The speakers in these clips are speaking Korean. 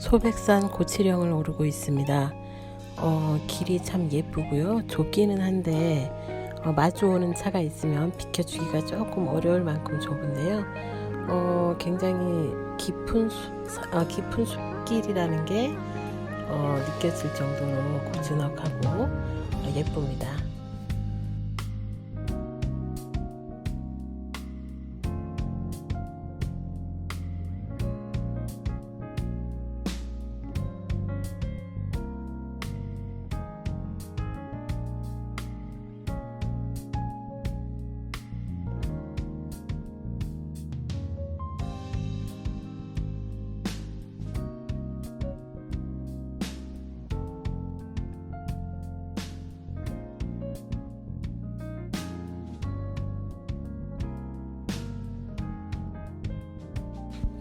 소백산 고치령을 오르고 있습니다. 어, 길이 참 예쁘고요. 좁기는 한데 어, 마주오는 차가 있으면 비켜주기가 조금 어려울 만큼 좁은데요. 어, 굉장히 깊은 숲, 어, 깊은 숲길이라는 게 어, 느껴질 정도로 고즈넉하고 어, 예쁩니다.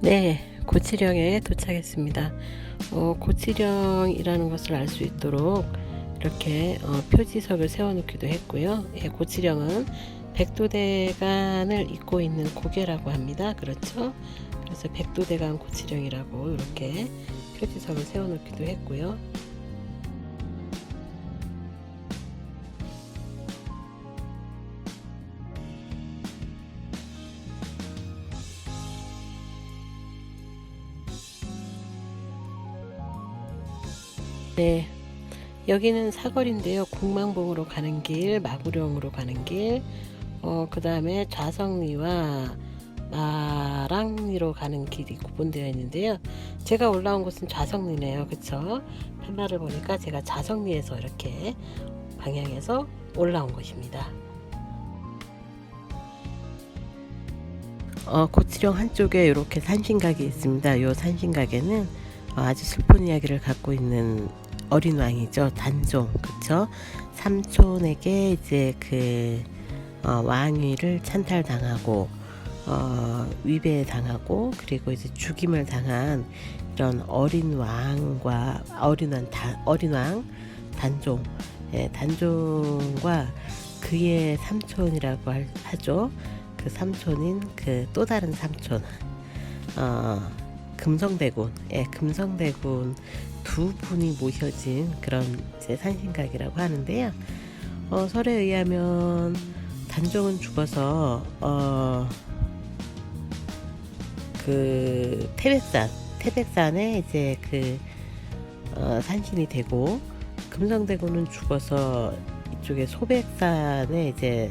네, 고치령에 도착했습니다. 어, 고치령이라는 것을 알 수 있도록 이렇게 어, 표지석을 세워놓기도 했고요. 예, 고치령은 백도대간을 잇고 있는 고개라고 합니다. 그렇죠? 그래서 백도대간 고치령이라고 이렇게 표지석을 세워놓기도 했고요. 네. 여기는 사거리인데요. 국망봉으로 가는 길, 마구령으로 가는 길, 어, 그 다음에 좌성리와 마랑리로 가는 길이 구분되어 있는데요. 제가 올라온 곳은 좌성리네요. 그쵸? 팻말을 보니까 제가 좌성리에서 이렇게 방향에서 올라온 곳입니다. 어, 고치령 한쪽에 이렇게 산신각이 있습니다. 이 산신각에는 어, 아주 슬픈 이야기를 갖고 있는 어린 왕이죠. 단종, 그쵸? 삼촌에게 이제 그 어, 왕위를 찬탈당하고 어, 위배당하고 그리고 이제 죽임을 당한 이런 어린 왕과 어린 왕 단, 어린 왕 단종, 예, 단종과 그의 삼촌이라고 할- 하죠. 그 삼촌인 그 또 다른 삼촌, 어, 금성대군, 예, 금성대군 두 분이 모셔진 그런 이제 산신각이라고 하는데요. 어, 설에 의하면 단종은 죽어서 어, 그 태백산, 태백산에 이제 그 어, 산신이 되고 금성대군은 죽어서 이쪽에 소백산에 이제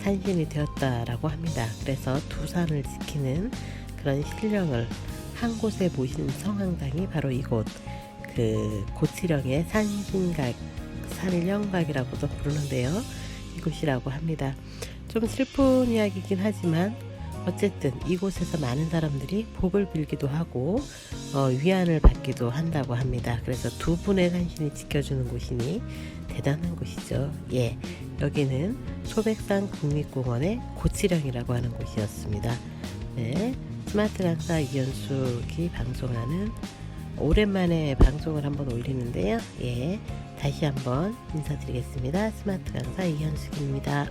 산신이 되었다라고 합니다. 그래서 두 산을 지키는 그런 신령을 한 곳에 모신 성황당이 바로 이곳 그 고치령의 산신각 산령각이라고도 부르는데요. 이곳이라고 합니다. 좀 슬픈 이야기긴 하지만 어쨌든 이곳에서 많은 사람들이 복을 빌기도 하고 어, 위안을 받기도 한다고 합니다. 그래서 두 분의 산신이 지켜주는 곳이니 대단한 곳이죠. 예, 여기는 소백산 국립공원의 고치령이라고 하는 곳이었습니다. 네, 스마트 강사 이현숙이 방송하는 오랜만에 방송을 한번 올리는데요. 예, 다시 한번 인사드리겠습니다. 스마트 강사 이현숙입니다.